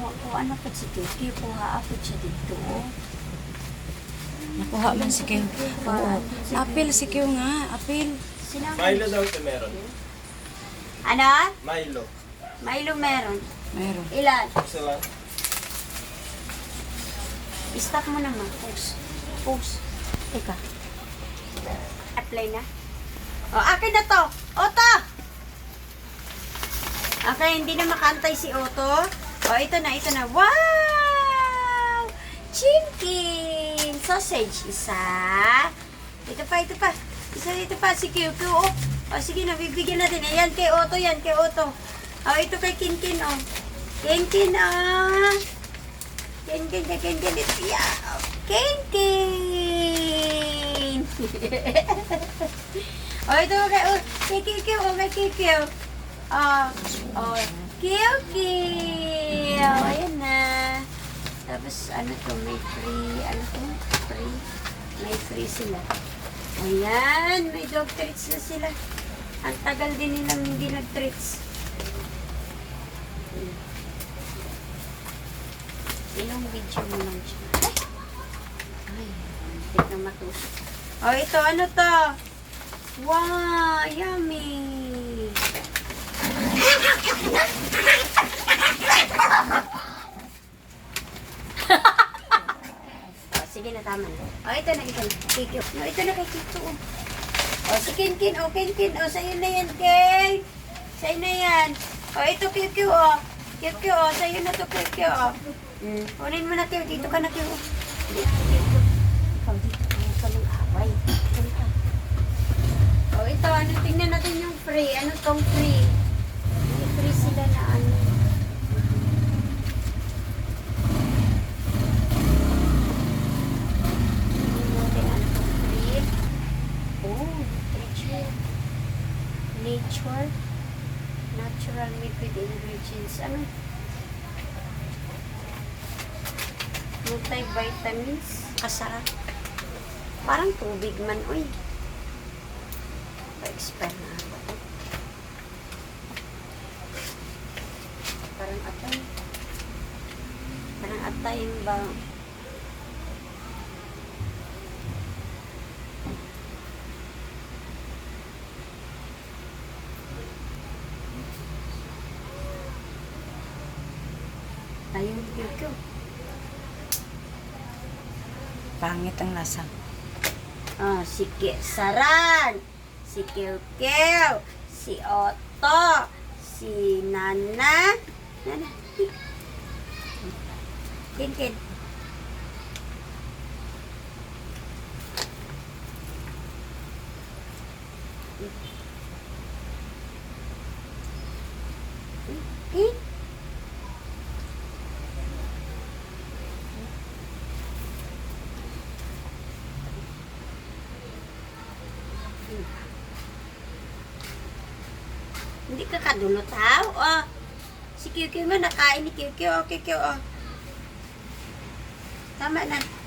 Tanawa ko, ano pa si Kiki, kuha ako siya dito. oh. Nakuha man si Kyo. Oo. Apil si Kyo nga. Apil. Sino? Milo daw ito meron. Ano? Milo. Milo meron. Meron. Ilan? Isa lang. Stop mo naman. Pause. Pause. Teka. Apply na. O, akin na to. Oto! Okay, hindi na makantay si Otto. O, ito na, ito na. Wow! Chicken! Sausage, isa. Ito pa, ito pa. Isa dito pa, si QQ. O, o sige na, bibigyan natin. Ayan, kay Otto yan, kay Otto. O, ito kay Kinkin, o. Kinkin, ah. Kinkin, kay Kinkin. Yeah. Kinkin! o, ito kay, o, kay QQ, o, kay QQ. Oh, oh, kill, kill. Ayan na. Tapos, ano to, may free, ano to, free. May free sila. Ayan, may dog treats na sila. Ang tagal din nilang hindi nag-treats. Ilang video mo lang siya. Ay, hindi na matusok. Oh, ito, ano to? Wow, yummy. oh, sige na, tama na. Oh, ito na, ito na. Kikyo. No, ito na kay Kikyo. Oh, oh si Kinkin. Oh, Kinkin. Oh, sa'yo na yan, Kay. Sa'yo na yan. Oh, ito, Kikyo. Oh. Kikyo, oh. Sa'yo na to, Kikyo. Oh. Mm. Kunin mo na, Kikyo. Dito ka na, Kikyo. Dito. Oh, ito. Ano, tingnan natin yung free. Ano tong free? May free sila na ano. Tingnan natin ano tong free. Oh, nature. Nature. Natural made with ingredients. Ano? Multivitamins. Kasarap. Parang tubig man, uy. Pa-expire na. Parang atay. Parang atay ba? Ayun, Kyokyo. Pangit ang lasa. Ah, si Saran, si Kyokyo, si Otto, si Nana. Nana. Kin, kin. Hindi ka kadulot ha? Oh. Si QQ nga nakain ni QQ. Oh, QQ oh. Tama na.